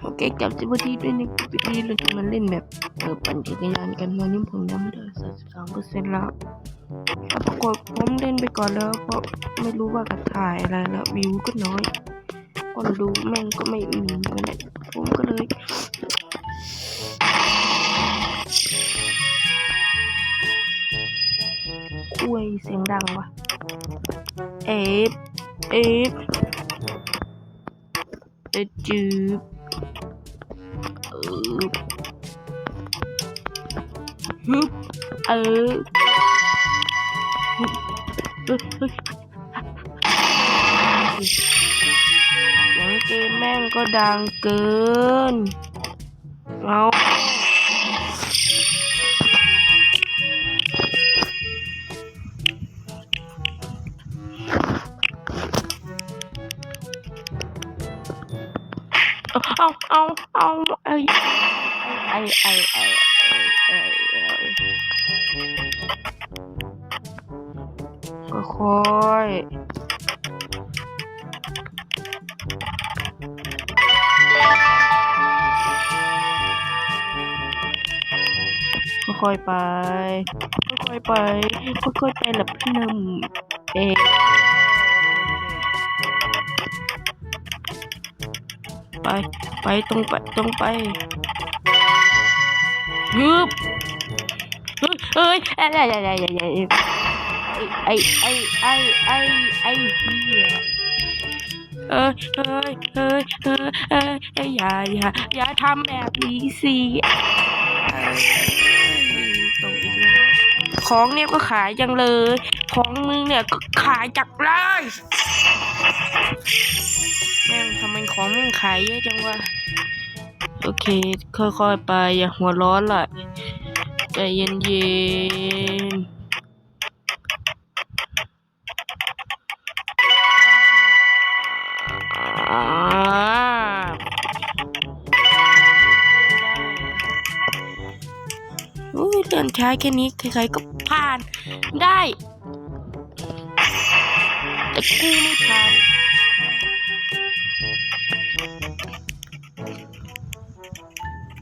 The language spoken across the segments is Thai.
โอเคกับสวัสดีด้วยนะวันนี้เราจะมาเล่นแบบเออปั่นจักรยานกันตอนนี้ผมยังไม่ได้สักสองเปอร์เซ็นต์แล้วแต่ปรากฏผมเล่นไปก่อนแล้วเพราะไม่รู้ว่าจะถ่ายอะไรแล้ววิวก็น้อยคนดูแม่งก็ไม่มีเลยผมก็เลยคุยเสียงดังวะเอฟเอฟ จืบเออฮึบเออเฮ้ยเฮ้ยเสียงเกมแม่งก็ดังเกิน เอา เอาเอาเอาไอ้ไอ้ไอ้ไอ้ไอ้ไอ้ก็ค่อยค่อยๆไป ค่อยๆไป ค่อยๆไปหลับพี่นำเองไป ไปตรงไปตรงไปฮึบเฮ้ยเฮ้ยอะไรอะไรอะไรอะไรไอ้ไอ้ไอ้ไอ้ไอ้เหี้ยเอ้ยเฮ้ยเฮ้ยเฮ้ยเฮ้ยเฮ้ยอย่าอย่าอย่าทำแบบนี้สิเอ้ยตกอีกแล้วของเนี่ยก็ขายจังเลย ของมึงเนี่ยก็ขายจักเลยแม่งทำไมของม่งขายเยอะจังวะโอเค ค่อยๆไปอย่าหัวร้อนล่ะใจเย็นๆอ่าอุ้ยเดินช้าแค่นี้ใครๆก็ผ่านได้ Daily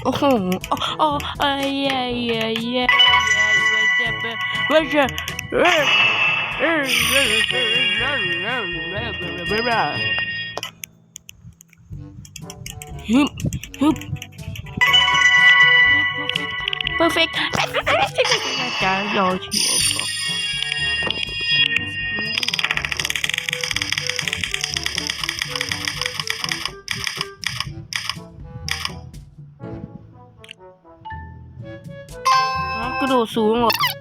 Oh, oh, oh, uh, yeah, yeah, yeah, yeah. What's up? What's up? Hoop, hoop. Perfect. Perfect. Perfect. ากร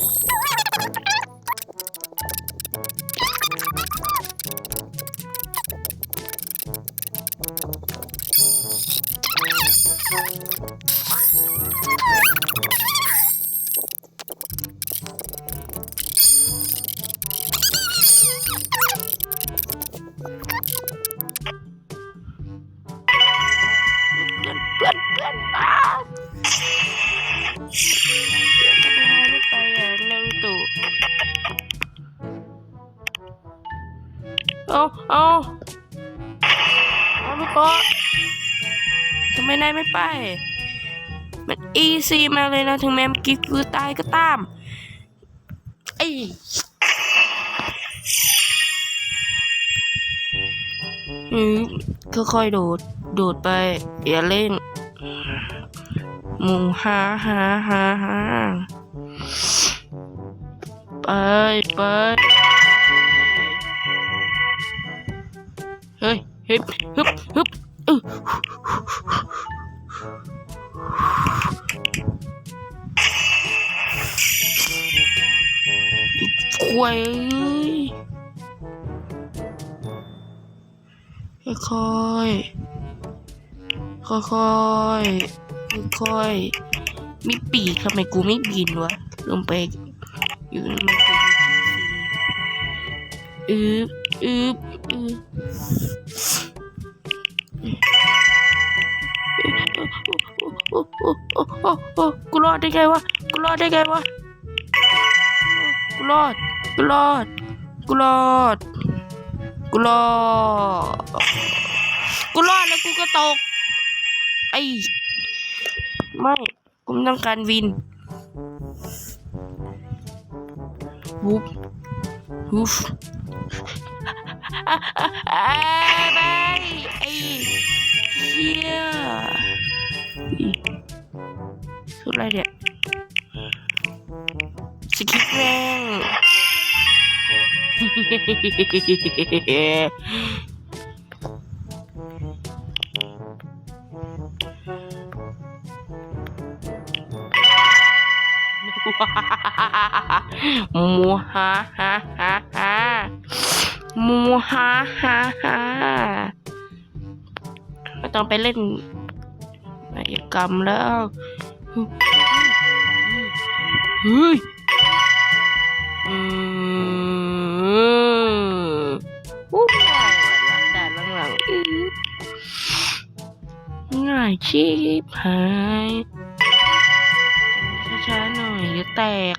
ハハハハ! เอาเอานารูโตทำไมนายไม่ไป มันอีซีมาเลยนะ ถึงแม้เมื่อกี้คือตายก็ตาม ไอ้อืมค่อยๆโดด โดดไป อย่าเล่นหมูฮาฮาฮาฮาไปไป เฮ้ยฮึบฮึบฮึบอื้อควยเอ้ยค่อยค่อยค่อยค่อยๆมีปีกทำไมกูไม่บินวะลงไปอยู่มันเป็นอืบอืบ กูรอดได้ไงวะ กูรอดได้ไงวะ กูรอด กูรอด กูรอด กูรอด กูรอดแล้วกูก็ตก ไอ้ ไม่กูไม่ต้องการวินวุบวุบ Bye. Iya. Sudah ya. Sekitar. Muhahaha. มูฮาฮาฮาไม่ต้องไปเล่นมายกรรมแล้วเฮ้ยอืมอู้ง่ายว่ะด่านหลังๆง่ายชิบหายช้าๆหน่อยเดี๋ยวแตก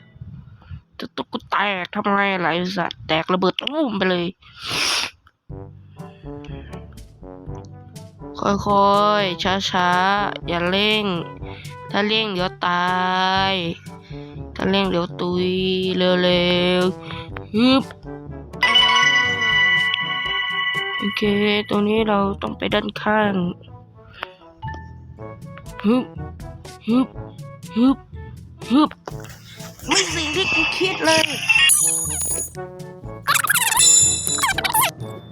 ตกกูแตกทำไงอะไรสัตว์แตกระเบิดตุ้มไปเลย ค่อยๆ ช้าๆ อย่าเร่ง ถ้าเร่งเดี๋ยวตาย ถ้าเร่งเดี๋ยวตุยเร็วๆฮึบโอเค ตรงนี้เราต้องไปด้านข้างฮึบฮึบฮึบฮึบไม่สิ่งที่กูคิดเลย Thank you.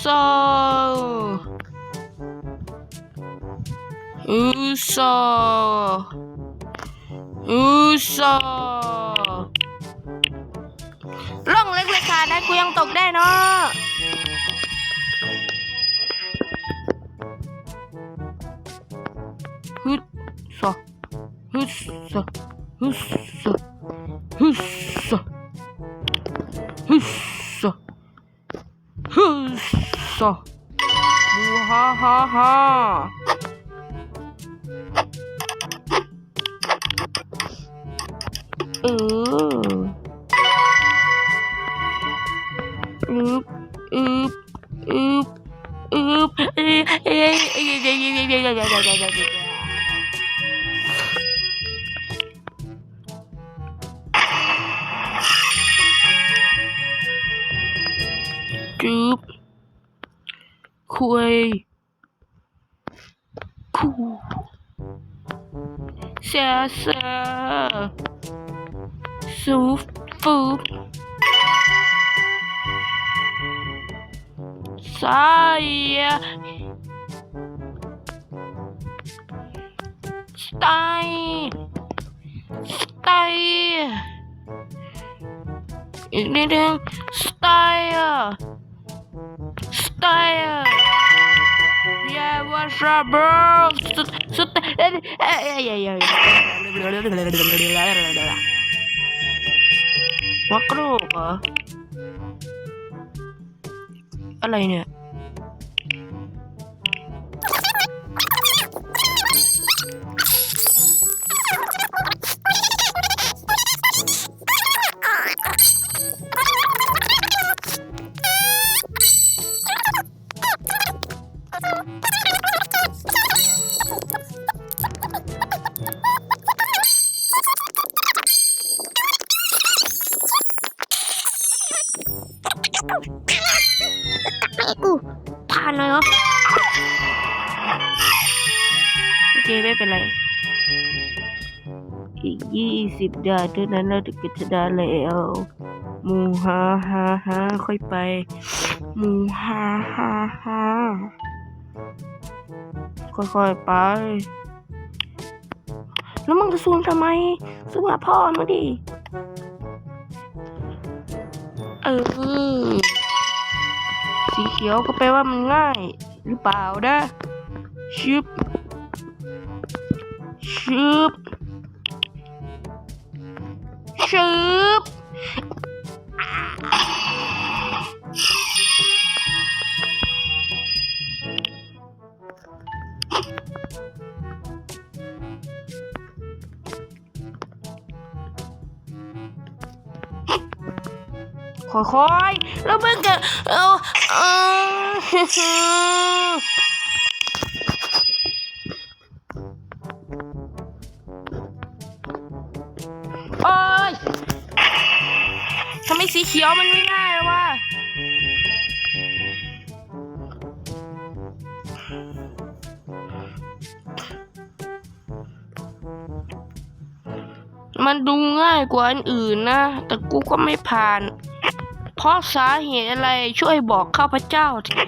ซาฮูซาฮูซาล่องเล็กๆขาดนะกูยังตกได้เนาะฮึดซะฮึดซะฮึดซะฮึดซะฮึดซะฮึด 없어. 무하하하. 으. 읍, 읍, 읍, 읍, 쭉. คุยคูเสียเสียสูฟูสายสไตสไตอีกนิดนึงสไตล์ style. Yeah, what's up, bro? Sut, eh, eh, eh, ya, ya, ya. Makro, apa? Apa? อะไรเนี่ยไม่เป็นไร อีกยี่สิบดาเท่านั้นเราถึงจะได้แล้วหมูฮาฮาฮาค่อยไปหมูฮาฮาฮาค่อยๆไป แล้วมึงจะซูมทำไมซูมหาพ่อมาดิ เออ สีเขียวก็แปลว่ามันง่าย หรือเปล่านะชึบ ชึบชึบค่อยๆ แล้วมึงก็เอาเออ ไม่สีเขียวมันไม่ง่ายวะมันดูง่ายกว่าอันอื่นนะ แต่กูก็ไม่ผ่าน เพราะสาเหตุอะไรช่วยบอกข้าพเจ้าที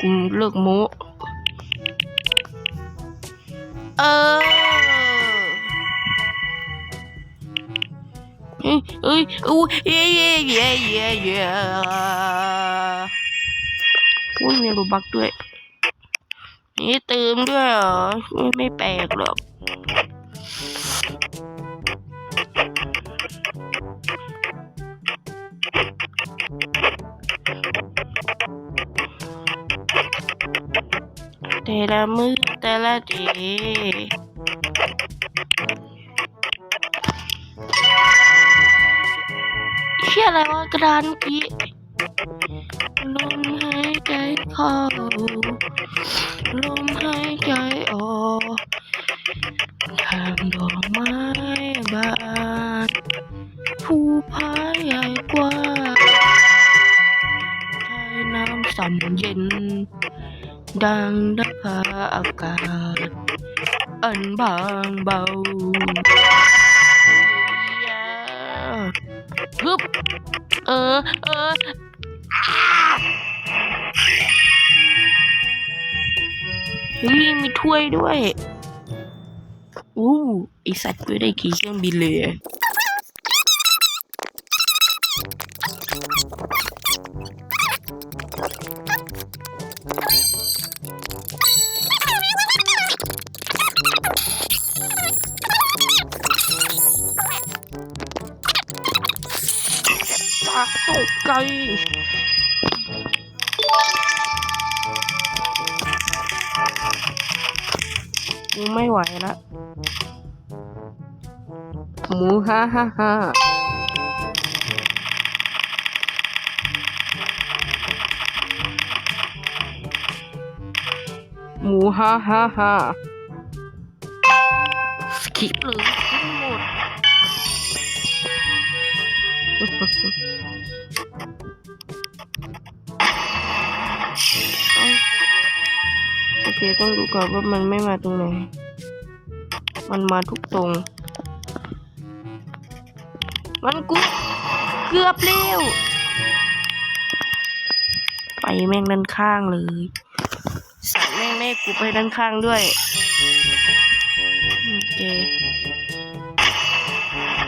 กูเลิกโม้เออเอ้ยเอ้ยอู้เย่เย่เย่เย่เย่อุ้ยมีรูบักด้วย นี่เติมด้วยเหรอ ไม่ไม่แปลกหรอก แต่ละมือแต่ละเดเชื่ออะไรวะกระดานเมื่อกี้ลมหายใจเข้าลมหายใจออกทางดอกไม้บานภูผาใหญ่กว่าใช้น้ำสั่มเย็น ดังนภาอากาศ อันบางเบาฮึบเออ เอออ้าเฮ้ยมีถ้วยด้วย อู้ไอสัตว์กูได้ขี่เครื่องบินเลย ตกใจกูไม่ไหวละหมูฮ่าฮ่าฮ่าหมูฮ่าฮ่าฮ่าสกิปเลย โอเคต้องดูก่อนว่ามันไม่มาตรงไหน มันมาทุกตรง มันกูเกือบเร็ว ไปแม่งด้านข้างเลย สัตว์แม่งแม่กูไปด้านข้างด้วย โอเค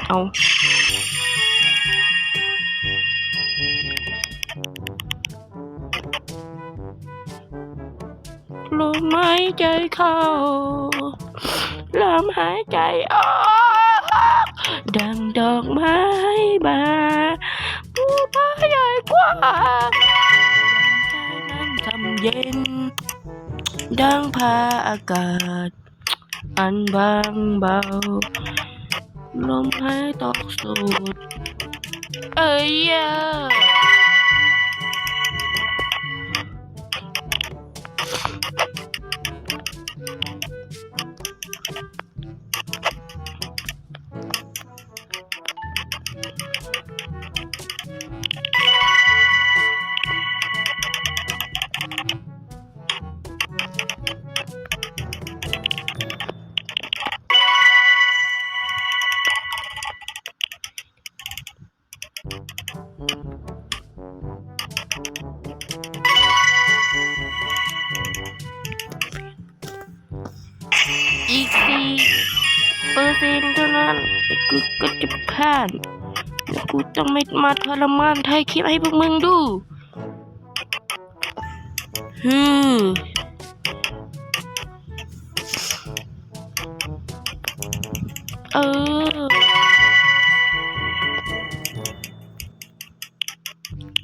เอา ลมหายใจเข้าลมหายใจออกดังดอกไม้บานผู้พาใหญ่กว่าใจนั้นทำเย็น ดังพาอากาศ อันบางเบา ลมหายตอกสุดเอ้ย กูก็จะผ่านแล้วกูจะไม่มาทรมานไทยคลิปให้พวกมึงดูฮึเออ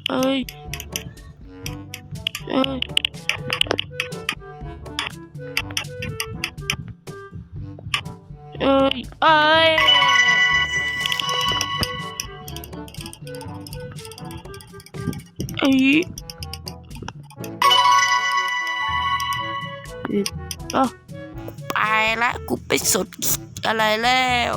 เอ้ย เอ้ยเอ้ยเอ้ย เอ้ยเอ้าไปละกูไปสดอะไรแล้ว